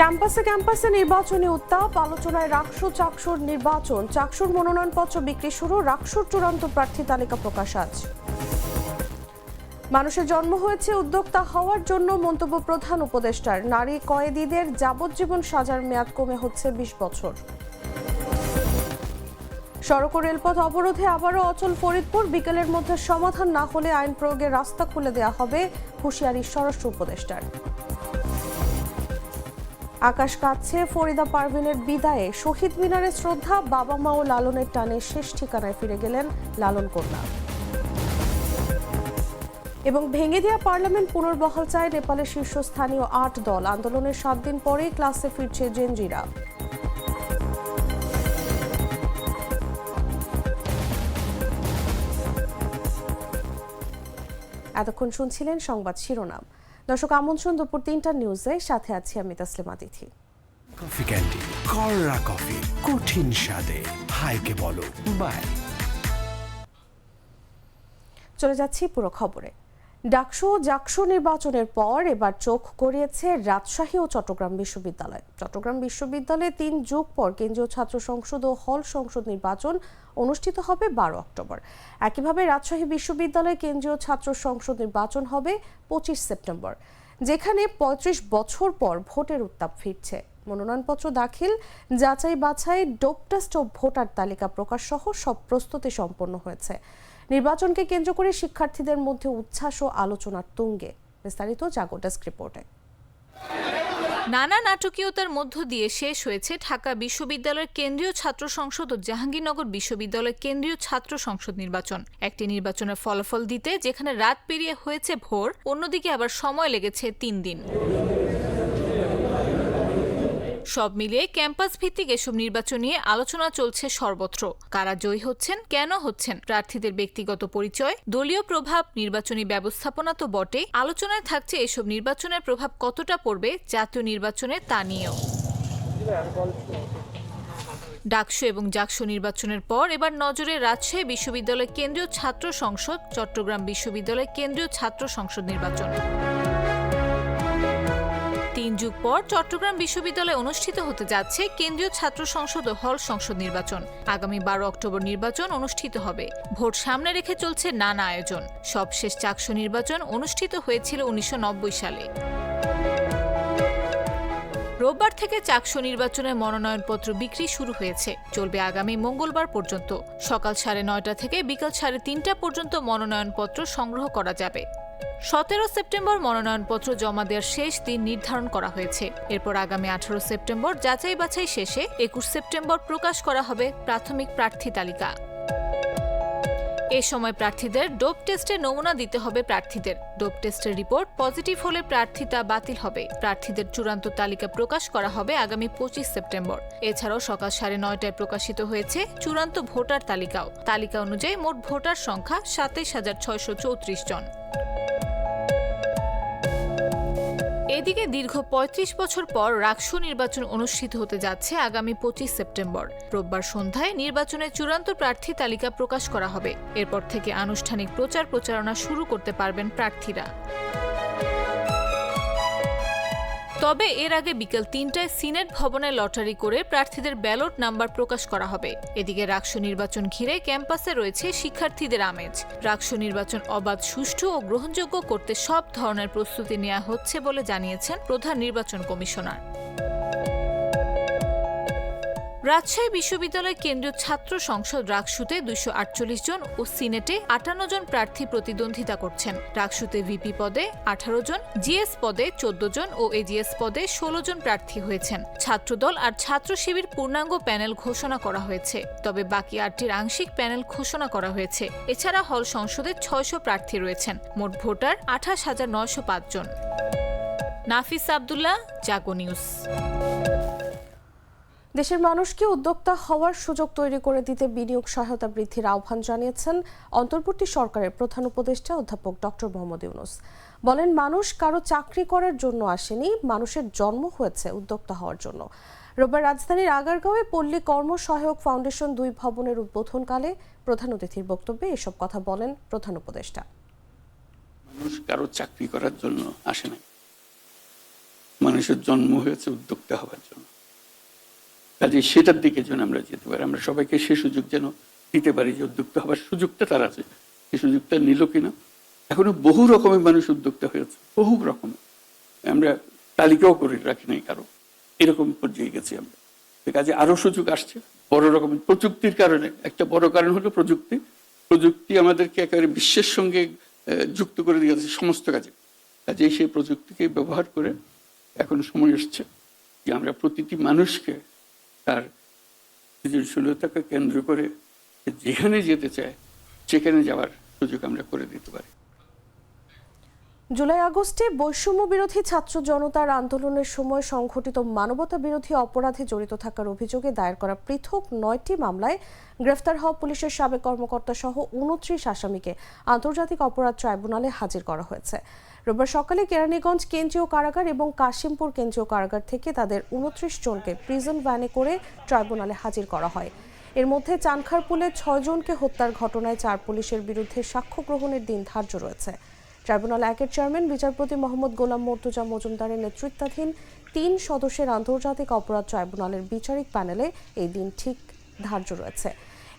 ক্যাম্পাসে ক্যাম্পাসে নির্বাচনী উত্তাপ, আলোচনায় রাকসু চাকসুর নির্বাচন, চাকসুর মনোনয়নপত্র বিক্রি শুরু, রাকসুর চূড়ান্ত প্রার্থী তালিকা প্রকাশ আজ। মানুষের জন্ম হয়েছে উদ্যোক্তা হওয়ার জন্য মন্তব্য প্রধান উপদেষ্টার। নারী কয়েদিদের যাবজ্জীবন সাজার মেয়াদ কমে হচ্ছে বিশ বছর। সড়ক ও রেলপথ অবরোধে আবারও অচল ফরিদপুর। বিকেলের মধ্যে সমাধান না হলে আইন প্রয়োগের রাস্তা খুলে দেওয়া হবে হুঁশিয়ারি স্বরাষ্ট্র উপদেষ্টার। আকাশ কাঁদছে ফরিদা পারভিনের বিদায়ে। শহীদ মিনারে শ্রদ্ধা, বাবা মা ও লালনের টানে শেষ ঠিকানায় ফিরে গেলেন লালন কন্যা। এবং ভেঙে দেওয়া পার্লামেন্ট পুনর্বহাল চায় নেপালের শীর্ষস্থানীয় আট দল। আন্দোলনের সাত দিন পরেই ক্লাসে ফিরছে জেনজিরা। এতক্ষণ শুনছিলেন সংবাদ শিরোনাম। দর্শক আমন্ত্রণ দুপুর তিনটা নিউজে সাথে আছি আমি তাসলিমা তিথি কফি ক্যান্ডি কররা কফি কঠিন স্বাদে। হাইকে বলো বাই চলে যাচ্ছি পুরো খবরে। ডাকসু জাকসু নির্বাচনের পর এবার চোখ করিয়েছে রাজশাহী ও চট্টগ্রাম বিশ্ববিদ্যালয়। চট্টগ্রাম বিশ্ববিদ্যালয়ে তিন যুগ পর কেন্দ্রীয় ছাত্র সংসদ ও হল সংসদ নির্বাচন অনুষ্ঠিত হবে বারো অক্টোবর। একইভাবে রাজশাহী বিশ্ববিদ্যালয়ে কেন্দ্রীয় ছাত্র সংসদ নির্বাচন হবে পঁচিশ সেপ্টেম্বর, যেখানে পঁয়ত্রিশ বছর পর ভোটের উত্তাপ ফিরছে। মনোনয়নপত্র দাখিল যাচাই বাছাই ডোপ টেস্ট ও ভোটার তালিকা প্রকাশ সহ সব প্রস্তুতি সম্পন্ন হয়েছে। নির্বাচনকে কেন্দ্র করে শিক্ষার্থীদের মধ্যে উচ্ছ্বাস ও আলোচনার তুঙ্গে। বিস্তারিত জাগো ডেস্ক রিপোর্টে। নানা নাটকীয়তার মধ্য দিয়ে শেষ হয়েছে ঢাকা বিশ্ববিদ্যালয়ের কেন্দ্রীয় ছাত্র সংসদ ও জাহাঙ্গীরনগর বিশ্ববিদ্যালয়ের কেন্দ্রীয় ছাত্র সংসদ নির্বাচন। একটি নির্বাচনের ফলাফল দিতে যেখানে রাত পেরিয়ে হয়েছে ভোর, অন্যদিকে আবার সময় লেগেছে তিন দিন। সব মিলিয়ে ক্যাম্পাস ভিত্তিক এসব নির্বাচন নিয়ে আলোচনা চলছে সর্বত্র। কারা জয়ী হচ্ছেন, কেন হচ্ছেন, প্রার্থীদের ব্যক্তিগত পরিচয়, দলীয় প্রভাব, নির্বাচনী ব্যবস্থাপনা তো বটেই। আলোচনায় থাকছে এসব নির্বাচনের প্রভাব কতটা পড়বে জাতীয় নির্বাচনে তা নিয়েও। ডাকসু এবং জাকসু নির্বাচনের পর এবার নজরে রাজশাহী বিশ্ববিদ্যালয় কেন্দ্রীয় ছাত্র সংসদ, চট্টগ্রাম বিশ্ববিদ্যালয় কেন্দ্রীয় ছাত্র সংসদ নির্বাচন। যুগ পর চট্টগ্রাম বিশ্ববিদ্যালয়ে অনুষ্ঠিত হতে যাচ্ছে কেন্দ্রীয় ছাত্র সংসদ ও হল সংসদ নির্বাচন। আগামী বারো অক্টোবর নির্বাচন অনুষ্ঠিত হবে। ভোট সামনে রেখে চলছে নানা আয়োজন। সবশেষ চাকসু নির্বাচন অনুষ্ঠিত হয়েছিল উনিশশো নব্বই সালে। রোববার থেকে চাকসু নির্বাচনের মনোনয়নপত্র বিক্রি শুরু হয়েছে। চলবে আগামী মঙ্গলবার পর্যন্ত। সকাল সাড়ে নয়টা থেকে বিকাল সাড়ে তিনটা পর্যন্ত মনোনয়নপত্র সংগ্রহ করা যাবে। সতেরো সেপ্টেম্বর মনোনয়নপত্র জমা দেওয়ার শেষ দিন নির্ধারণ করা হয়েছে। এরপর আগামী আঠারো সেপ্টেম্বর যাচাই বাছাই শেষে একুশ সেপ্টেম্বর প্রকাশ করা হবে প্রাথমিক প্রার্থী তালিকা। এ সময় প্রার্থীদের ডোপ টেস্টে নমুনা দিতে হবে প্রার্থীদের। ডোপ টেস্টের রিপোর্ট পজিটিভ হলে প্রার্থিতা বাতিল হবে। প্রার্থীদের চূড়ান্ত তালিকা প্রকাশ করা হবে আগামী পঁচিশ সেপ্টেম্বর। এছাড়াও সকাল সাড়ে নয়টায় প্রকাশিত হয়েছে চূড়ান্ত ভোটার তালিকাও। তালিকা অনুযায়ী মোট ভোটার সংখ্যা সাতাইশ হাজার ছয়শো চৌত্রিশ জন। এদিকে দীর্ঘ ৩৫ বছর পর রাকসু নির্বাচন অনুষ্ঠিত হতে যাচ্ছে আগামী পঁচিশ সেপ্টেম্বর। রোববার সন্ধ্যায় নির্বাচনের চূড়ান্ত প্রার্থী তালিকা প্রকাশ করা হবে। এরপর থেকে আনুষ্ঠানিক প্রচার প্রচারণা শুরু করতে পারবেন প্রার্থীরা। তবে এর আগে বিকেল তিনটায় সিনেট ভবনে লটারি করে প্রার্থীদের ব্যালট নাম্বার প্রকাশ করা হবে। এদিকে রাকসু নির্বাচন ঘিরে ক্যাম্পাসে রয়েছে শিক্ষার্থীদের আমেজ। রাকসু নির্বাচন অবাধ, সুষ্ঠু ও গ্রহণযোগ্য করতে সব ধরনের প্রস্তুতি নেওয়া হচ্ছে বলে জানিয়েছেন প্রধান নির্বাচন কমিশনার। রাজশাহী বিশ্ববিদ্যালয় কেন্দ্রীয় ছাত্র সংসদ রাকসুতে দুইশো আটচল্লিশ জন ও সিনেটে আটান্ন জন প্রার্থী প্রতিদ্বন্দ্বিতা করছেন। রাকসুতে ভিপি পদে আঠারো জন, জিএস পদে চোদ্দ জন ও এজিএস পদে ষোলো জন প্রার্থী হয়েছেন। ছাত্রদল আর ছাত্র শিবির পূর্ণাঙ্গ প্যানেল ঘোষণা করা হয়েছে, তবে বাকি আটটির আংশিক প্যানেল ঘোষণা করা হয়েছে। এছাড়া হল সংসদে ছয়শো প্রার্থী রয়েছেন, মোট ভোটার আঠাশ হাজার নয়শো পাঁচ জন। নাফিস আবদুল্লাহ, জাগো নিউজ। দেশের মানুষকে উদ্যোক্তা হওয়ার সুযোগ তৈরি করে দিতে বিনিয়োগ সহায়তা বৃদ্ধির আহ্বান জানিয়েছেন অন্তর্বর্তী সরকারের প্রধান উপদেষ্টা অধ্যাপক ডক্টর মোহাম্মদ ইউনুস। বলেন, মানুষ কারও চাকরি করার জন্য আসেনি, মানুষের জন্ম হয়েছে উদ্যোক্তা হওয়ার জন্য। রোববার রাজধানীর আগারগাঁওয়ে পল্লী কর্ম সহায়ক ফাউন্ডেশন দুই ভবনের উদ্বোধনকালে প্রধান অতিথির বক্তব্যে এসব কথা বলেন প্রধান উপদেষ্টা। মানুষ কারও চাকরি করার জন্য আসে না মানুষের জন্ম হয়েছে উদ্যোক্তা হওয়ার জন্য। কাজে সেটার দিকে যেন আমরা যেতে পারি। আমরা সবাইকে সে সুযোগ যেন দিতে পারি যে উদ্যোক্তা হওয়ার সুযোগটা তার আছে। সে সুযোগটা নিল কিনা? এখনও বহু রকমের মানুষ উদ্যোক্তা হয়েছে, বহু রকমের। আমরা তালিকাও করে রাখি নাই কারও। এরকম পর্যায়ে গেছি আমরা। কাজে আরও সুযোগ আসছে, বড় রকমের প্রযুক্তির কারণে। একটা বড় কারণ হলো প্রযুক্তি। প্রযুক্তি আমাদেরকে একেবারে বিশ্বের সঙ্গে যুক্ত করে দিয়েছে সমস্ত কাজে। কাজে সেই প্রযুক্তিকে ব্যবহার করে এখন সময় এসছে যে আমরা প্রতিটি মানুষকে তার সৃজনশীলতাকে কেন্দ্র করে যেখানে যেতে চায় সেখানে যাওয়ার সুযোগ আমরা করে দিতে পারি। জুলাই আগস্টে বৈষম্য বিরোধী ছাত্র জনতার আন্দোলনের সময় সংঘটিত মানবতা বিরোধী অপরাধে জড়িত থাকার অভিযোগে দায়ের করা পৃথক নয়টি মামলায় গ্রেফতার হওয়া পুলিশের সাবেক কর্মকর্তা সহ উনত্রিশ আসামিকে আন্তর্জাতিক অপরাধ ট্রাইব্যুনালে হাজির করা হয়েছে। রোববার সকালে কেরানীগঞ্জ কেন্দ্রীয় কারাগার এবং কাশিমপুর কেন্দ্রীয় কারাগার থেকে তাদের উনত্রিশ জনকে প্রিজন ভ্যানে করে ট্রাইব্যুনালে হাজির করা হয়। এর মধ্যে চানখারপুলে ছয়জনকে হত্যার ঘটনায় চার পুলিশের বিরুদ্ধে সাক্ষ্য গ্রহণের দিন ধার্য রয়েছে। ট্রাইব্যুনাল একের চেয়ারম্যান, বিচারপতি মোহাম্মদ গোলাম মর্তুজা মজুমদারের নেতৃত্বাধীন তিন সদস্যের আন্তর্জাতিক অপরাধ ট্রাইব্যুনালের বিচারিক প্যানেলে এই দিন ঠিক ধার্য রয়েছে।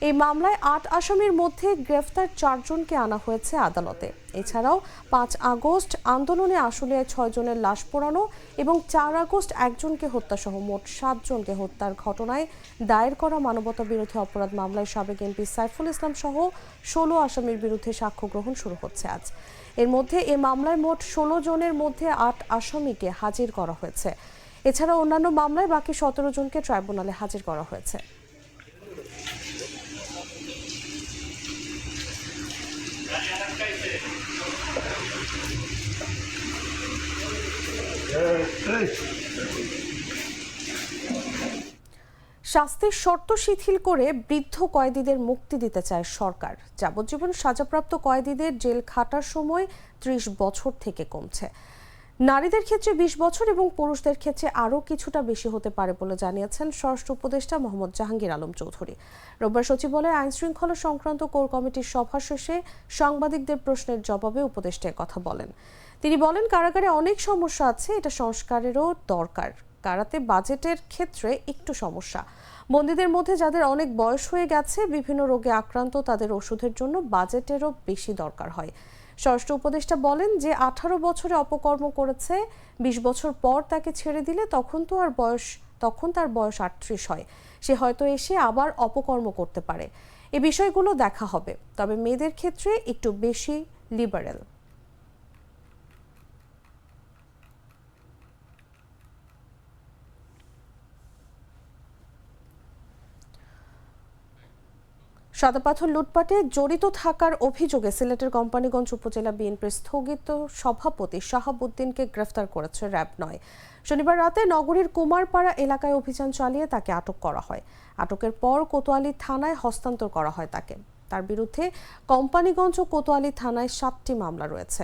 এই মামলায় আট আসামির মধ্যে গ্রেফতার চারজনকে আনা হয়েছে আদালতে। এছাড়াও পাঁচ আগস্ট আন্দোলনে আশুলিয়ায় ছয়জনের লাশ পোড়ানো এবং চার আগস্ট একজনকে হত্যাসহ মোট সাতজনকে হত্যার ঘটনায় দায়ের করা মানবতা বিরোধী অপরাধ মামলায় সাবেক এমপি সাইফুল ইসলাম সহ ষোলো আসামির বিরুদ্ধে সাক্ষ্য গ্রহণ শুরু হচ্ছে আজ। এর মধ্যে এ মামলায় মোট ষোলো জনের মধ্যে আট আসামিকে হাজির করা হয়েছে। এছাড়া অন্যান্য মামলায় বাকি সতেরো জনকে ট্রাইব্যুনালে হাজির করা হয়েছে। শাস্তির শর্ত শিথিল করে বৃদ্ধ কয়েদিদের মুক্তি দিতে চায় সরকার। যাবজ্জীবন সাজাপ্রাপ্ত কয়েদিদের জেল খাটার সময় ত্রিশ বছর থেকে কমছে। নারীদের ক্ষেত্রে বিশ বছর এবং পুরুষদের ক্ষেত্রে আরও কিছুটা বেশি হতে পারে বলে জানিয়েছেন স্বরাষ্ট্র উপদেষ্টা মোহাম্মদ জাহাঙ্গীর আলম চৌধুরী। রোববার সচিবালয়ে আইন শৃঙ্খলা সংক্রান্ত কোর কমিটির সভা শেষে সাংবাদিকদের প্রশ্নের জবাবে উপদেষ্টা কথা বলেন। তিনি বলেন, কারাগারে অনেক সমস্যা আছে, এটা সংস্কারেরও দরকার। কারাতে বাজেটের ক্ষেত্রে একটু সমস্যা। বন্দীদের মধ্যে যাদের অনেক বয়স হয়ে গেছে, বিভিন্ন রোগে আক্রান্ত, তাদের ওষুধের জন্য বাজেটেরও বেশি দরকার হয়। স্বরাষ্ট্র উপদেষ্টা বলেন যে, আঠারো বছরে অপকর্ম করেছে, বিশ বছর পর তাকে ছেড়ে দিলে তখন তো আর বয়স, তখন তার বয়স আটত্রিশ হয়। সে হয়তো এসে আবার অপকর্ম করতে পারে। এ বিষয়গুলো দেখা হবে। তবে মেয়েদের ক্ষেত্রে একটু বেশি লিবারেল। সাদাপাথর লুটপাটে জড়িত থাকার অভিযোগে সিলেটের কোম্পানিগঞ্জ উপজেলা বিএনপির স্থগিত সভাপতি শাহাবুদ্দিনকে গ্রেফতার করেছে র্যাব নয়। শনিবার রাতে নগরীর কুমারপাড়া এলাকায় অভিযান চালিয়ে তাকে আটক করা হয়। আটকের পর কোতোয়ালি থানায় হস্তান্তর করা হয় তাকে। তার বিরুদ্ধে কোম্পানিগঞ্জ ও কোতোয়ালি থানায় সাতটি মামলা রয়েছে।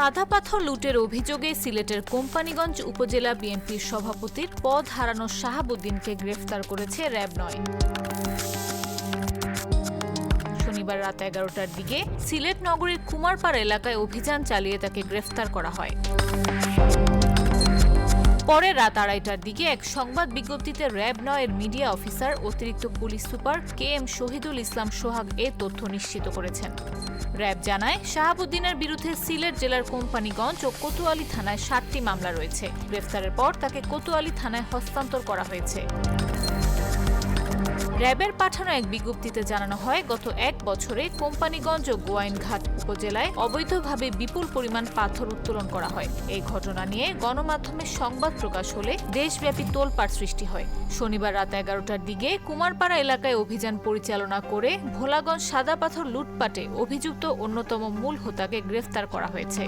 সাদা পাথর লুটের অভিযোগে সিলেটের কোম্পানিগঞ্জ উপজেলা বিএনপির সভাপতির পদ হারানো শাহাবুদ্দিনকে গ্রেফতার করেছে র্যাব নয়। শনিবার রাত এগারোটার দিকে সিলেট নগরীর কুমারপাড়া এলাকায় অভিযান চালিয়ে তাকে গ্রেফতার করা হয়। পরে রাত আড়াইটার দিকে এক সংবাদ বিজ্ঞপ্তিতে র্যাব নয়ের মিডিয়া অফিসার অতিরিক্ত police super K M Shahidul Islam Sohag এ তথ্য নিশ্চিত করেছেন। র্যাব জানায়, শাহাবুদ্দিনের বিরুদ্ধে সিলেট জেলার কোম্পানিগঞ্জ ও কোতোয়ালি থানায় সাতটি মামলা রয়েছে। গ্রেফতারের পর তাকে কোতোয়ালি থানায় হস্তান্তর করা হয়েছে। র্যাবের পাঠানো এক বিজ্ঞপ্তিতে জানানো হয়, গত এক বছরে কোম্পানিগঞ্জ ও গোয়াইনঘাট উপজেলায় অবৈধভাবে বিপুল পরিমাণ পাথর উত্তোলন করা হয়। এই ঘটনা নিয়ে গণমাধ্যমে সংবাদ প্রকাশ হলে দেশব্যাপী তোলপাড় সৃষ্টি হয়। শনিবার রাত এগারোটার দিকে কুমারপাড়া এলাকায় অভিযান পরিচালনা করে ভোলাগঞ্জ সাদা পাথর লুটপাটে অভিযুক্ত অন্যতম মূল হোতাকে গ্রেফতার করা হয়েছে।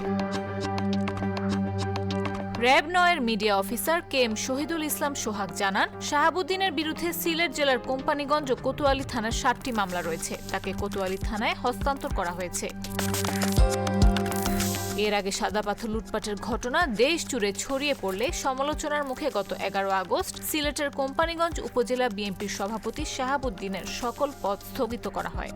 র্যাব নয়ের media officer K M Shahidul Islam Sohag জানান, শাহাবুদ্দিনের বিরুদ্ধে সিলেট জেলার কোম্পানিগঞ্জ ও কোতোয়ালি থানার সাতটি মামলা রয়েছে। তাকে কোতোয়ালি থানায় হস্তান্তর করা হয়েছে। এর আগে সাদা পাথর লুটপাটের ঘটনা দেশ জুড়ে ছড়িয়ে পড়লে সমালোচনার মুখে গত এগারো আগস্ট সিলেটের কোম্পানিগঞ্জ উপজেলা বিএনপির সভাপতি শাহাবুদ্দিনের সকল পদ স্থগিত করা হয়।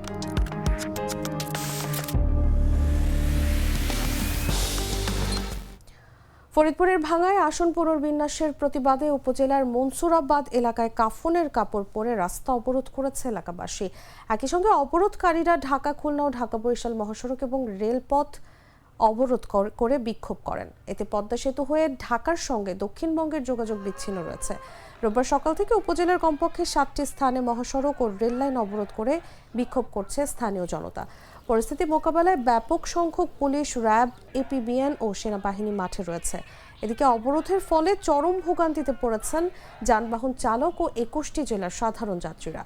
ফরিদপুরের ভাঙায় আসন পুনর্বিন্যাসের প্রতিবাদে উপজেলার মনসুরাবাদ এলাকায় কাফনের কাপড় পরে রাস্তা অবরোধ করেছে এলাকাবাসী। একই সঙ্গে অবরোধকারীরা ঢাকা খুলনা ও ঢাকা বরিশাল মহাসড়ক এবং রেলপথ অবরোধ করে বিক্ষোভ করেন। এতে পদ্মা সেতু হয়ে ঢাকার সঙ্গে দক্ষিণবঙ্গের যোগাযোগ বিচ্ছিন্ন রয়েছে। রোববার সকাল থেকে উপজেলার কমপক্ষে সাতটি স্থানে মহাসড়ক ও রেললাইন অবরোধ করে বিক্ষোভ করছে স্থানীয় জনতা। পরিস্থিতি মোকাবেলায় ব্যাপক সংখ্যক পুলিশ, র্যাব, এপিবিএন ও সেনাবাহিনী মাঠে রয়েছে। এদিকে অবরোধের ফলে চরম ভোগান্তিতে পড়েছেন যানবাহন চালক ও একুশটি জেলার সাধারণ যাত্রীরা।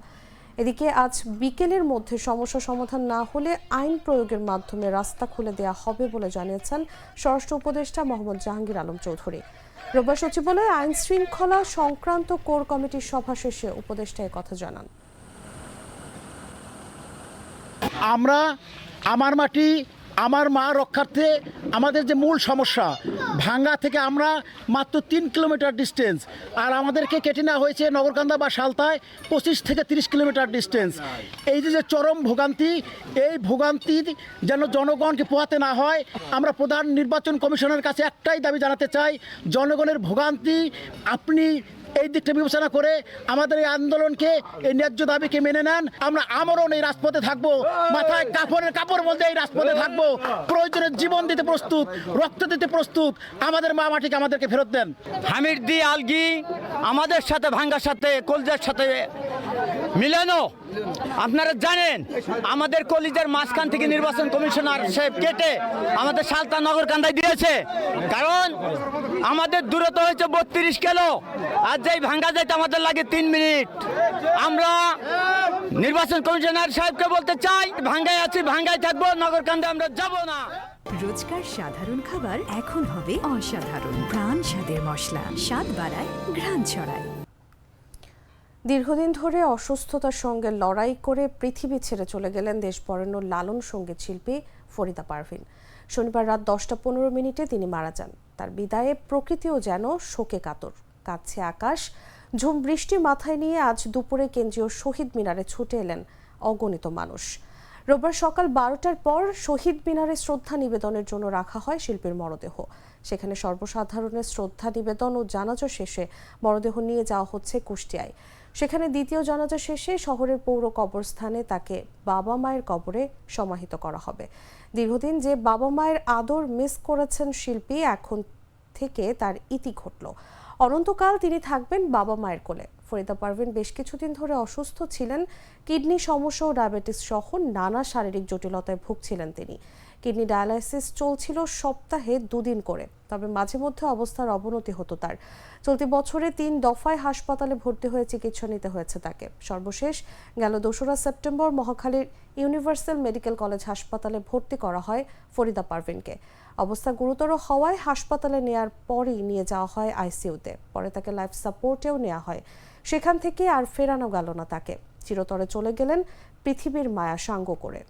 এদিকে আজ বিকেলের মধ্যে সমস্যা সমাধান না হলে আইন প্রয়োগের মাধ্যমে রাস্তা খুলে দেয়া হবে বলে জানিয়েছেন স্বরাষ্ট্র উপদেষ্টা মোহাম্মদ জাহাঙ্গীর আলম চৌধুরী। রোববার সচিবালয়ে আইন শৃঙ্খলা সংক্রান্ত কোর কমিটির সভা শেষে উপদেষ্টা কথা জানান। আমরা, আমার মাটি, আমার মা রক্ষার্থে আমাদের যে মূল সমস্যা, ভাঙ্গা থেকে আমরা মাত্র তিন কিলোমিটার ডিস্টেন্স আর আমাদেরকে কেটে নেওয়া হয়েছে নগরকান্দা বা সালতায় পঁচিশ থেকে তিরিশ কিলোমিটার ডিস্টেন্স এই যে যে চরম ভোগান্তি, এই ভোগান্তি যেন জনগণকে পোহাতে না হয়, আমরা প্রধান নির্বাচন কমিশনের কাছে একটাই দাবি জানাতে চাই, জনগণের ভোগান্তি আপনি এই দিকটা বিবেচনা করে আমাদের এই আন্দোলনকে, এই ন্যায্য দাবিকে মেনে নেন। আমরা আমরণ এই রাজপথে থাকব। মাথায় কাপড়ের কাপড় মধ্যে এই রাজপথে থাকব। প্রয়োজনে জীবন দিতে প্রস্তুত, রক্ত দিতে প্রস্তুত। আমাদের মা মাটিকে আমাদেরকে ফেরত দেন। হামিদ দি আলগি আমাদের সাথে, ভাঙ্গার সাথে, কলজার সাথে মিলানো আপনারা জানেন, আমাদের কলিজার মাঝখান থেকে নির্বাচন কমিশনার সে কেটে আমাদের সালতা নগর কান্দায় দিয়েছে। কারণ আমাদের দূরত্ব হয়েছে বত্রিশ কিলো। আর যাই ভাঙ্গা যাইতে আমাদের লাগে তিন মিনিট। আমরা নির্বাচন কমিশনার সাহেবকে বলতে চাই ভাঙ্গায় আছি ভাঙ্গায় থাকব নগর কান্দায় আমরা যাব না। রোজকার সাধারণ খাবার এখন হবে অসাধারণ। প্রাণ স্বাদের মশলা স্বাদ বাড়ায় ঘ্রাণ ছড়ায়। দীর্ঘদিন ধরে অসুস্থতার সঙ্গে লড়াই করে পৃথিবী ছেড়ে চলে গেলেন দেশ বরেণ্য লালন সংগীত শিল্পী ফরিদা পারভিন। শনিবার রাত দশটা পনেরো মিনিটে তিনি মারা যান। তার বিদায়ে প্রকৃতিও যেন শোকে কাতর। কাঁদছে আকাশ। ঝুম বৃষ্টি মাথায় নিয়ে আজ দুপুরে কেন্দ্রীয় শহীদ মিনারে ছুটে এলেন অগণিত মানুষ। রোববার সকাল বারোটার পর শহীদ মিনারে শ্রদ্ধা নিবেদনের জন্য রাখা হয় শিল্পীর মরদেহ। সেখানে সর্বসাধারণের শ্রদ্ধা নিবেদন ও জানাজা শেষে মরদেহ নিয়ে যাওয়া হচ্ছে কুষ্টিয়ায়। সেখানে দ্বিতীয় জানাজা শেষে শহরের পৌর কবরস্থানে তাকে বাবা মায়ের কবরে সমাহিত করা হবে। দীর্ঘদিন যে বাবা মায়ের আদর মিস করেছেন শিল্পী, এখন থেকে তার ইতি ঘটল। অনন্তকাল তিনি থাকবেন বাবা মায়ের কোলে। ফরিদা পারভিন বেশ কিছুদিন ধরে অসুস্থ ছিলেন। কিডনি সমস্যা ও ডায়াবেটিস সহ নানা শারীরিক জটিলতায় ভুগছিলেন তিনি। কিডনি ডায়ালাইসিস চলছিল সপ্তাহে দুদিন করে, তবে মাঝে মধ্যে অবস্থার অবনতি হতো তার। চলতি বছরে তিন দফায় হাসপাতালে ভর্তি হয়ে চিকিৎসা নিতে হয়েছে তাকে। সর্বশেষ গেল দোসরা সেপ্টেম্বর মহাখালীর ইউনিভার্সাল মেডিকেল কলেজ হাসপাতালে ভর্তি করা হয় ফরিদা পারভিনকে। অবস্থা গুরুতর হওয়ায় হাসপাতালে নেয়ার পরই নিয়ে যাওয়া হয় আইসিইউতে। পরে তাকে লাইফ সাপোর্টেও নেওয়া হয়। সেখান থেকে আর ফেরানো গেল না তাকে। চিরতরে চলে গেলেন পৃথিবীর মায়া সাঙ্গ করে।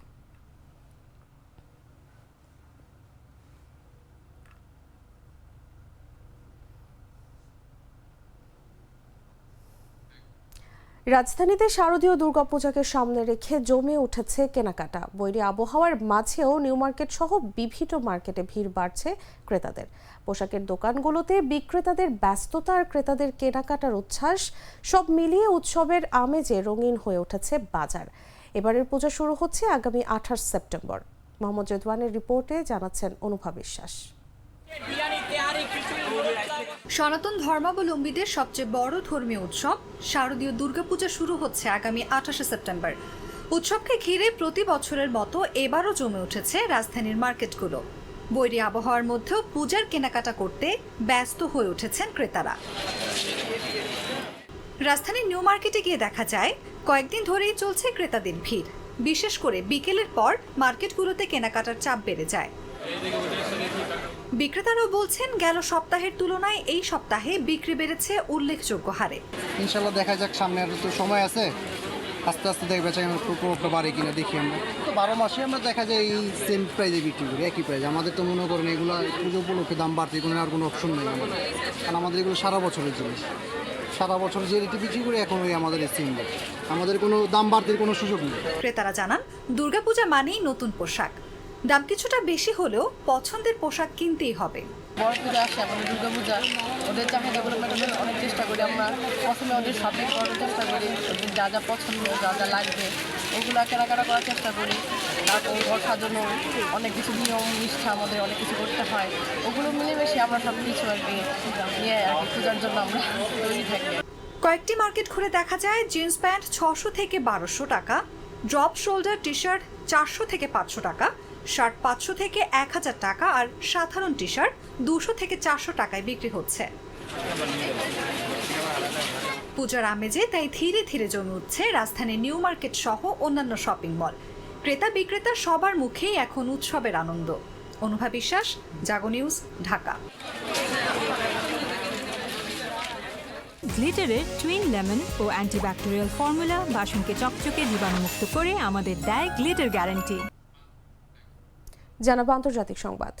রাজধানীতে শারদীয় দুর্গাপূজাকে সামনে রেখে জমে উঠেছে কেনাকাটা। বৈরী আবহাওয়ার মাঝেও নিউ মার্কেট সহ বিভিন্ন মার্কেটে ভিড় বাড়ছে ক্রেতাদের। পোশাকের দোকানগুলোতে বিক্রেতাদের ব্যস্ততা আর ক্রেতাদের কেনাকাটার উচ্ছ্বাস সব মিলিয়ে উৎসবের আমেজে রঙিন হয়ে উঠেছে বাজার। এবারের পূজা শুরু হচ্ছে আগামী আঠাশ সেপ্টেম্বর। মোহাম্মদ রেদওয়ানের রিপোর্টে জানাচ্ছেন অনুভা বিশ্বাস। সনাতন ধর্মাবলম্বীদের সবচেয়ে বড় ধর্মীয় উৎসব শারদীয় দুর্গাপূজা শুরু হচ্ছে আগামী আঠাশে সেপ্টেম্বর। উৎসবকে ঘিরে প্রতি বছরের মতো এবারও জমে উঠেছে রাজধানীর মার্কেটগুলো। বৈরী আবহাওয়ার মধ্যেও পূজার কেনাকাটা করতে ব্যস্ত হয়ে উঠেছেন ক্রেতারা। রাজধানীর নিউ মার্কেটে গিয়ে দেখা যায়, কয়েকদিন ধরেই চলছে ক্রেতাদের ভিড়। বিশেষ করে বিকেলের পর মার্কেটগুলোতে কেনাকাটার চাপ বেড়ে যায়। বিক্রেতারাও বলছেন গেল সপ্তাহের তুলনায় এই সপ্তাহে বিক্রি বেড়েছে উল্লেখযোগ্য হারে। ইনশাল্লাহ দেখা যাক সামনে আর তো সময় আছে। আস্তে আস্তে দেখবে প্রকোপটা বাড়ে কিনা দেখি আমরা। তো বারো মাসে আমরা দেখা যায় এই সেম প্রাইজে বিক্রি করি একই প্রাইজ আমাদের তো মনে করেন এগুলো পুজো উপলক্ষে দাম বাড়তে কোনো আর কোনো অপশন নেই আমাদের। কারণ আমাদের এগুলো সারা বছরের জিনিস। সারা বছর যে রেটে বিক্রি করি এখন ওই আমাদের সেম আমাদের কোনো দাম বাড়তির কোনো সুযোগ নেই। ক্রেতারা জানান দুর্গাপূজা মানেই নতুন পোশাক। দাম কিছুটা বেশি হলেও পছন্দের পোশাক কিনতেই হবে। বড় পূজা আসে এবং দুর্গা পূজা ওদের চাহিদাগুলো মেটানোর অনেক চেষ্টা করি। আমরা প্রথমে ওদের শপিং করার চেষ্টা করি ওদের যা যা পছন্দ যা যা লাগবে ওগুলো কেনাকাটা করার চেষ্টা করি। তারপর অনেক কিছু নিয়ম নিষ্ঠা আমাদের অনেক কিছু করতে হয়। ওগুলো মিলেমিশে আমরা সব কিছু আর কি নিয়ে আর কি পূজার জন্য আমরা তৈরি থাকি। কয়েকটি মার্কেট ঘুরে দেখা যায় জিন্স প্যান্ট ছশো থেকে বারোশো টাকা ড্রপ শোল্ডার টি শার্ট চারশো থেকে পাঁচশো টাকা শার্ট পাঁচশো থেকে এক হাজার টাকা আর সাধারণ টি শার্ট দুশো থেকে চারশো টাকায় বিক্রি হচ্ছে। পূজার আমেজে তাই ধীরে ধীরে জমে উঠছে রাজধানীর নিউ মার্কেট সহ অন্যান্য শপিং মল। ক্রেতা বিক্রেতা সবার মুখেই এখন উৎসবের আনন্দ। অনুভা বিশ্বাস, জাগো নিউজ, ঢাকা। গ্লিটারের টুইন লেমন ও অ্যান্টিব্যাকটেরিয়াল ফর্মুলা বাসনকে চকচকে জীবাণুমুক্ত করে আমাদের দেয় গ্লিটার গ্যারান্টি। জানাব আন্তর্জাতিক সংবাদ।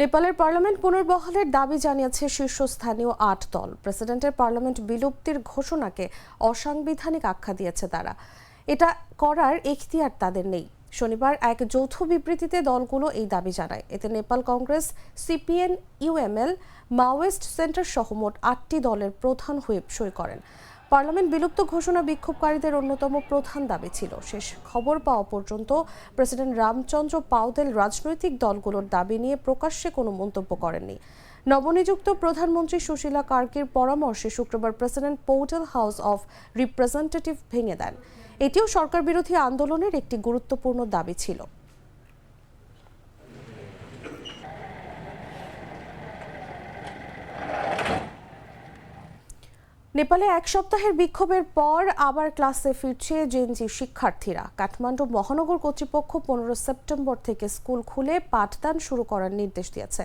নেপালের পার্লামেন্ট পুনর্বহালের দাবি জানিয়েছে শীর্ষস্থানীয় আট দল। প্রেসিডেন্টের পার্লামেন্ট বিলুপ্তির ঘোষণাকে অসাংবিধানিক আখ্যা দিয়েছে তারা। এটা করার এখতিয়ার তাদের নেই। শনিবার এক যৌথ বিবৃতিতে দলগুলো এই দাবি জানায়। এতে Nepal Congress, CPN UML Maoist centre সহ মোট আটটি দলের প্রধান হুইপ সই করেন। পার্লামেন্ট বিলুপ্ত ঘোষণা বিক্ষোভকারীদের অন্যতম প্রধান দাবি ছিল। শেষ খবর পাওয়া পর্যন্ত প্রেসিডেন্ট রামচন্দ্র পাউদেল রাজনৈতিক দলগুলোর দাবি নিয়ে প্রকাশ্যে কোনো মন্তব্য করেননি। নবনিযুক্ত প্রধানমন্ত্রী সুশীলা কার্কির পরামর্শে শুক্রবার president Poudel house of representative ভেঙে দেন। এটিও সরকার বিরোধী আন্দোলনের একটি গুরুত্বপূর্ণ দাবি ছিল। নেপালে এক সপ্তাহের বিক্ষোভের পর আবার ক্লাসে ফিরছে জেনজি শিক্ষার্থীরা। কাঠমান্ডু মহানগর কর্তৃপক্ষ পনেরো সেপ্টেম্বর থেকে স্কুল খুলে পাঠদান শুরু করার নির্দেশ দিয়েছে।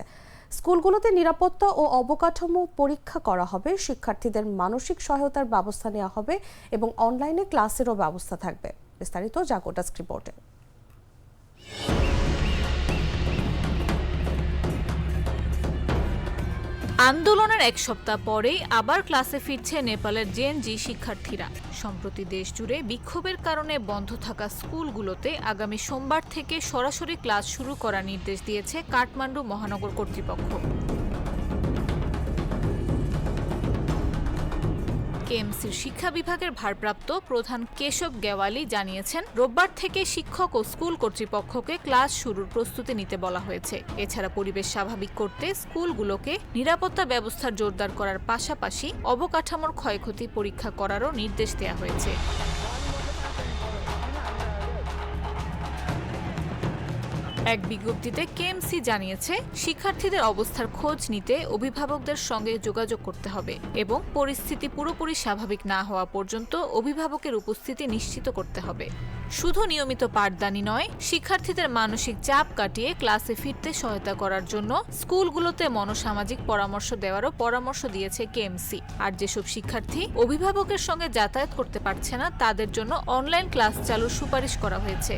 স্কুলগুলোতে নিরাপত্তা ও অবকাঠামো পরীক্ষা করা হবে, শিক্ষার্থীদের মানসিক সহায়তার ব্যবস্থা নেওয়া হবে এবং অনলাইনে ক্লাসেরও ব্যবস্থা থাকবে। বিস্তারিত জাগোটাস রিপোর্টে। আন্দোলনের এক সপ্তাহ পরেই আবার ক্লাসে ফিরছে নেপালের জেএনজি শিক্ষার্থীরা। সম্প্রতি দেশ জুড়ে বিক্ষোভের কারণে বন্ধ থাকা স্কুলগুলোতে আগামী সোমবার থেকে সরাসরি ক্লাস শুরু করার নির্দেশ দিয়েছে কাঠমান্ডু মহানগর কর্তৃপক্ষ। কেএমসির শিক্ষা বিভাগের ভারপ্রাপ্ত প্রধান কেশব গেওয়ালি জানিয়েছেন, রোববার থেকে শিক্ষক ও স্কুল কর্তৃপক্ষকে ক্লাস শুরুর প্রস্তুতি নিতে বলা হয়েছে। এছাড়া পরিবেশ স্বাভাবিক করতে স্কুলগুলোকে নিরাপত্তা ব্যবস্থা জোরদার করার পাশাপাশি অবকাঠামোর ক্ষয়ক্ষতি পরীক্ষা করারও নির্দেশ দেওয়া হয়েছে। এক বিজ্ঞপ্তিতে কেএমসি জানিয়েছে, শিক্ষার্থীদের অবস্থার খোঁজ নিতে অভিভাবকদের সঙ্গে যোগাযোগ করতে হবে এবং পরিস্থিতি পুরোপুরি স্বাভাবিক না হওয়া পর্যন্ত অভিভাবকের উপস্থিতি নিশ্চিত করতে হবে। শুধু নিয়মিত পাঠদানি নয়, শিক্ষার্থীদের মানসিক চাপ কাটিয়ে ক্লাসে ফিরতে সহায়তা করার জন্য স্কুলগুলোতে মনোসামাজিক পরামর্শ দেওয়ারও পরামর্শ দিয়েছে কেএমসি। আর যেসব শিক্ষার্থী অভিভাবকের সঙ্গে যাতায়াত করতে পারছে না, তাদের জন্য অনলাইন ক্লাস চালুর সুপারিশ করা হয়েছে।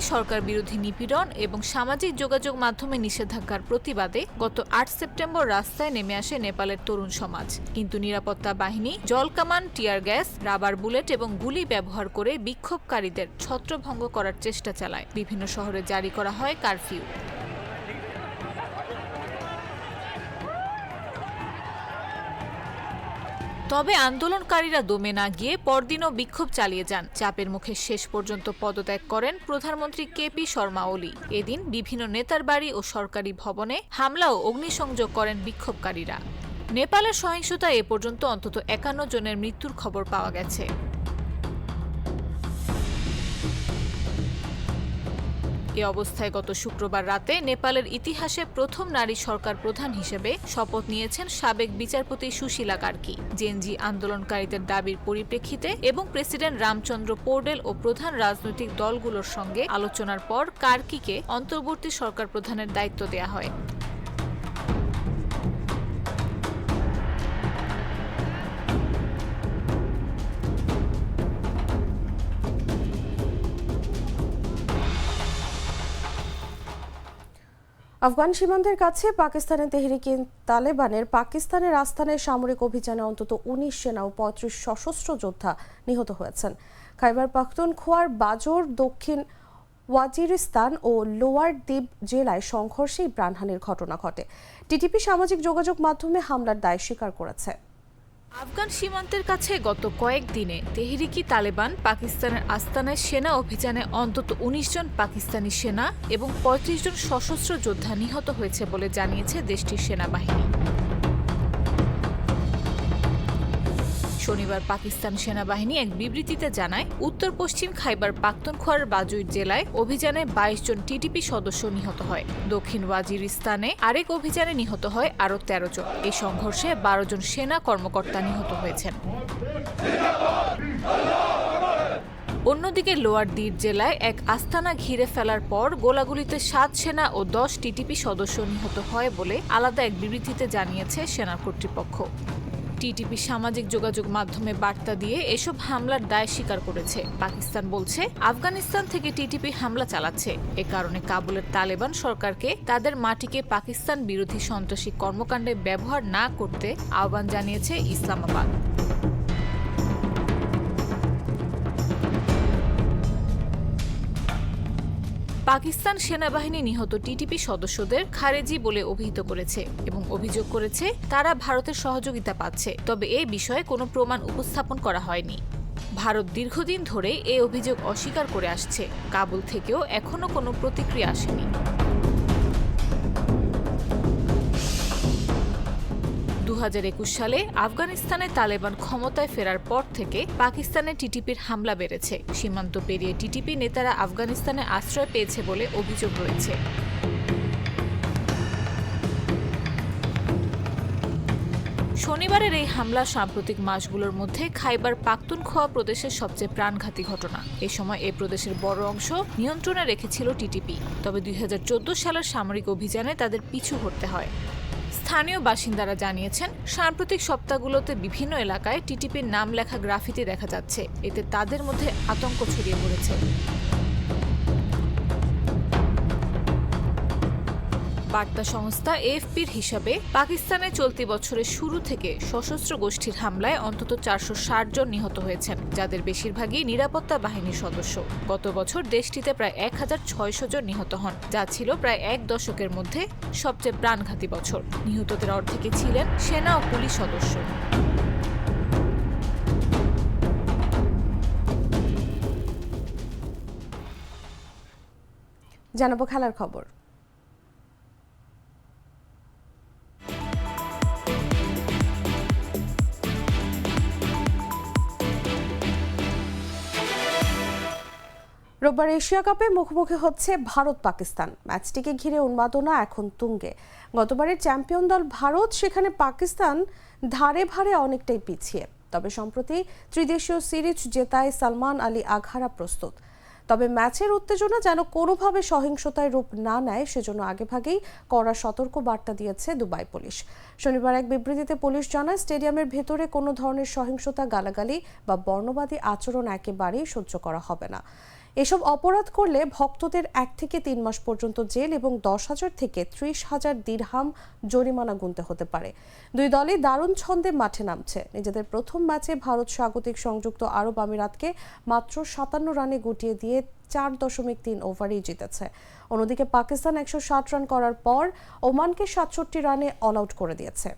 সরকার বিরোধী নিপীড়ন এবং সামাজিক যোগাযোগ মাধ্যমে নিষেধাজ্ঞার প্রতিবাদে গত আট সেপ্টেম্বর রাস্তায় নেমে আসে নেপালের তরুণ সমাজ। কিন্তু নিরাপত্তা বাহিনী জলকামান টিয়ার গ্যাস, রাবার বুলেট এবং গুলি ব্যবহার করে বিক্ষোভকারীদের ছত্রভঙ্গ করার চেষ্টা চালায়। বিভিন্ন শহরে জারি করা হয় কারফিউ। তবে আন্দোলনকারীরা দমে না গিয়ে পরদিনও বিক্ষোভ চালিয়ে যান। চাপের মুখে শেষ পর্যন্ত পদত্যাগ করেন প্রধানমন্ত্রী কেপি শর্মা ওলি। এদিন বিভিন্ন নেতার বাড়ি ও সরকারি ভবনে হামলা ও অগ্নিসংযোগ করেন বিক্ষোভকারীরা। নেপালের সহিংসতায় এ পর্যন্ত অন্তত একান্ন জনের মৃত্যুর খবর পাওয়া গেছে। এ অবস্থায় গত শুক্রবার রাতে নেপালের ইতিহাসে প্রথম নারী সরকার প্রধান হিসেবে শপথ নিয়েছেন সাবেক বিচারপতি সুশীলা কার্কি। জেনজি আন্দোলনকারীদের দাবির পরিপ্রেক্ষিতে এবং প্রেসিডেন্ট রামচন্দ্র পোর্ডেল ও প্রধান রাজনৈতিক দলগুলোর সঙ্গে আলোচনার পর কার্কিকে অন্তর্বর্তী সরকার প্রধানের দায়িত্ব দেয়া হয়। আফগান সীমান্তের কাছে পাকিস্তানের তেহরিকে তালেবানের পাকিস্তানের আস্থানে সামরিক অভিযানে অন্তত উনিশ সেনা ও পঁয়ত্রিশ সশস্ত্র যোদ্ধা নিহত হয়েছেন। খাইবার পাখতুনখোয়ার বাজর দক্ষিণ ওয়াজিরিস্তান ও লোয়ার দ্বীপ জেলায় সংঘর্ষেই প্রাণহানির ঘটনা ঘটে। টিটিপি সামাজিক যোগাযোগ মাধ্যমে হামলার দায় স্বীকার করেছে। আফগান সীমান্তের কাছে গত কয়েক দিনে তেহরিকি তালেবান পাকিস্তানের আস্তানায় সেনা অভিযানে অন্তত উনিশ জন পাকিস্তানি সেনা এবং ৩৫ জন সশস্ত্র যোদ্ধা নিহত হয়েছে বলে জানিয়েছে দেশটির সেনাবাহিনী। শনিবার পাকিস্তান সেনাবাহিনী এক বিবৃতিতে জানায় উত্তর পশ্চিম খাইবার পাখতুনখোয়ার বাজুই জেলায় অভিযানে ২২ জন টিটিপি সদস্য নিহত হয়। দক্ষিণ ওয়াজিরিস্তানে আরেক অভিযানে নিহত হয় আরও তেরো জন। এই সংঘর্ষে বারো জন সেনা কর্মকর্তা নিহত হয়েছেন। অন্যদিকে লোয়ার দ্বীপ জেলায় এক আস্তানা ঘিরে ফেলার পর গোলাগুলিতে সাত সেনা ও দশ টিটিপি সদস্য নিহত হয় বলে আলাদা এক বিবৃতিতে জানিয়েছে সেনা কর্তৃপক্ষ। টিটিপি সামাজিক যোগাযোগ মাধ্যমে বার্তা দিয়ে এসব হামলার দায় স্বীকার করেছে। পাকিস্তান বলছে, আফগানিস্তান থেকে টিটিপি হামলা চালাচ্ছে। এ কারণে কাবুলের তালেবান সরকারকে তাদের মাটিকে পাকিস্তান বিরোধী সন্ত্রাসী কর্মকাণ্ডে ব্যবহার না করতে আহ্বান জানিয়েছে ইসলামাবাদ। পাকিস্তান সেনাবাহিনী নিহত টিটিপি সদস্যদের খারেজি বলে অভিহিত করেছে এবং অভিযোগ করেছে তারা ভারতের সহযোগিতা পাচ্ছে। তবে এ বিষয়ে কোনো প্রমাণ উপস্থাপন করা হয়নি। ভারত দীর্ঘদিন ধরে এ অভিযোগ অস্বীকার করে আসছে। কাবুল থেকেও এখনও কোনো প্রতিক্রিয়া আসেনি। সালে আফগানিস্তানে তালেবান ক্ষমতায় ফেরার পর থেকে পাকিস্তানে টিটিপির হামলা বেড়েছে। সীমান্ত পেরিয়ে টিটিপি নেতারা আফগানিস্তানে আশ্রয় পেয়েছে বলে অভিযোগ রয়েছে। শনিবারের এই হামলা সাম্প্রতিক মাসগুলোর মধ্যে খাইবার পাখতুনখোয়া প্রদেশের সবচেয়ে প্রাণঘাতী ঘটনা। এ সময় এই প্রদেশের বড় অংশ নিয়ন্ত্রণে রেখেছিল টিটিপি। তবে দুই হাজার চোদ্দ সালের সামরিক অভিযানে তাদের পিছু হটতে হয়। স্থানীয় বাসিন্দারা জানিয়েছেন, সাম্প্রতিক সপ্তাহগুলোতে বিভিন্ন এলাকায় টিটিপির নাম লেখা গ্রাফিতি দেখা যাচ্ছে। এতে তাদের মধ্যে আতঙ্ক ছড়িয়ে পড়েছে। বার্তা সংস্থা এএফপির হিসাবে পাকিস্তানে চলতি বছরের শুরু থেকে সশস্ত্র গোষ্ঠীর হামলায় অন্তত চারশো ষাট জন নিহত হয়েছেন, যাদের বেশিরভাগই নিরাপত্তা বাহিনীর সদস্য। গত বছর দেশটিতে প্রায় এক হাজার ছয়শো জন নিহত হন, যা ছিল প্রায় এক দশকের মধ্যে সবচেয়ে প্রাণঘাতী বছর। নিহতদের অর্ধেকে ছিলেন সেনা ও পুলিশ সদস্য। জানাব খেলার খবর। রোববার এশিয়া কাপে মুখোমুখি হচ্ছে ভারত পাকিস্তান। ম্যাচটিকে ঘিরে উন্মাদনা এখন তুঙ্গে। গতবারের চ্যাম্পিয়ন দল ভারত, সেখানে পাকিস্তান ধারে ভারে অনেকটাই পিছিয়ে। তবে সম্প্রতি ত্রিদেশীয় সিরিজ জেতায় সালমান আলী আঘারা প্রস্তুত। তবে ম্যাচের উত্তেজনা যেন কোনোভাবে সহিংসতায় রূপ না নেয়, সেজন্য আগেভাগেই কড়া সতর্ক বার্তা দিয়েছে দুবাই পুলিশ। শনিবার এক বিবৃতিতে পুলিশ জানায়, স্টেডিয়ামের ভেতরে কোনো ধরনের সহিংসতা, গালাগালি বা বর্ণবাদী আচরণ একেবারেই সহ্য করা হবে না। এসব অপরাধ করলে ভক্তদের এক থেকে তিন মাস পর্যন্ত জেল এবং দশ হাজার থেকে ত্রিশ হাজার দিরহাম জরিমানা গুনতে হতে পারে। দুই দলই দারুণ ছন্দে মাঠে নামছে। নিজেদের প্রথম ম্যাচে ভারত স্বাগতিক সংযুক্ত আরব আমিরাতকে মাত্র সাতান্ন রানে গুটিয়ে দিয়ে চার দশমিক তিন ওভারেই জিতেছে। অন্যদিকে পাকিস্তান একশো ষাট রান করার পর ওমানকে সাতষট্টি রানে অল আউট করে দিয়েছে।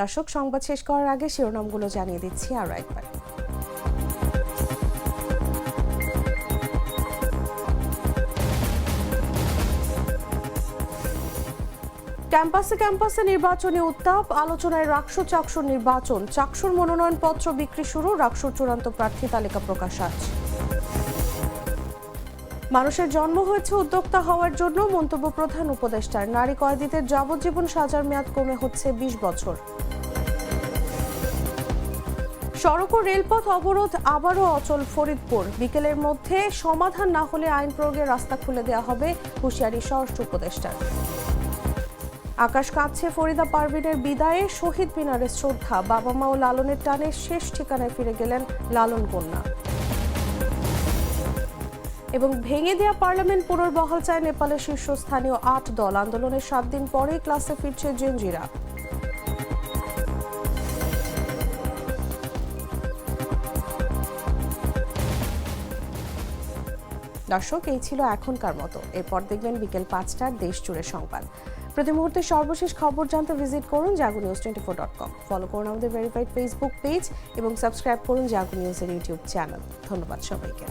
দর্শক, সংবাদ শেষ করার আগে শিরোনামগুলো জানিয়ে দিচ্ছি আরও একবার। ক্যাম্পাসে ক্যাম্পাসে নির্বাচনী উত্তাপ, আলোচনায় রাকসু চাকসুর নির্বাচন চাকসুর মনোনয়নপত্র বিক্রি শুরু রাকসুর চূড়ান্ত প্রার্থী তালিকা প্রকাশ আজ। মানুষের জন্ম হয়েছে উদ্যোক্তা হওয়ার জন্য, মন্তব্য প্রধান উপদেষ্টার। নারী কয়েদিদের যাবজ্জীবন সাজার মেয়াদ কমে হচ্ছে বিশ বছর। সড়ক ও রেলপথ অবরোধ আবারও অচল ফরিদপুর। বিকেলের মধ্যে সমাধান না হলে আইন প্রয়োগের রাস্তা খুলে দেওয়া হবে হুঁশিয়ারি স্বরাষ্ট্র উপদেষ্টার। আকাশ কাঁদছে ফরিদা পারভিনের বিদায়ে, শহীদ মিনারের শ্রদ্ধা। বাবা মা ও লালনের টানে শেষ ঠিকানায় ফিরে গেলেন লালন কন্যা। এবং ভেঙে দেওয়া পার্লামেন্ট পুনর্বহাল চায় নেপালের শীর্ষস্থানীয় আট দল আন্দোলনের সাত দিন পরেই ক্লাসে ফিরছে জেনজিরা। দর্শক, এই ছিল এখনকার মতো। এরপর দেখবেন বিকেল পাঁচটার দেশ জুড়ে সংবাদ। প্রতি মুহূর্তে সর্বশেষ খবর জানতে ভিজিট করুন Jago news twenty four dot com. Follow করুন আমাদের ভেরিফাইড ফেসবুক পেজ এবং সাবস্ক্রাইব করুন জাগো নিউজের ইউটিউব চ্যানেল। ধন্যবাদ সবাইকে।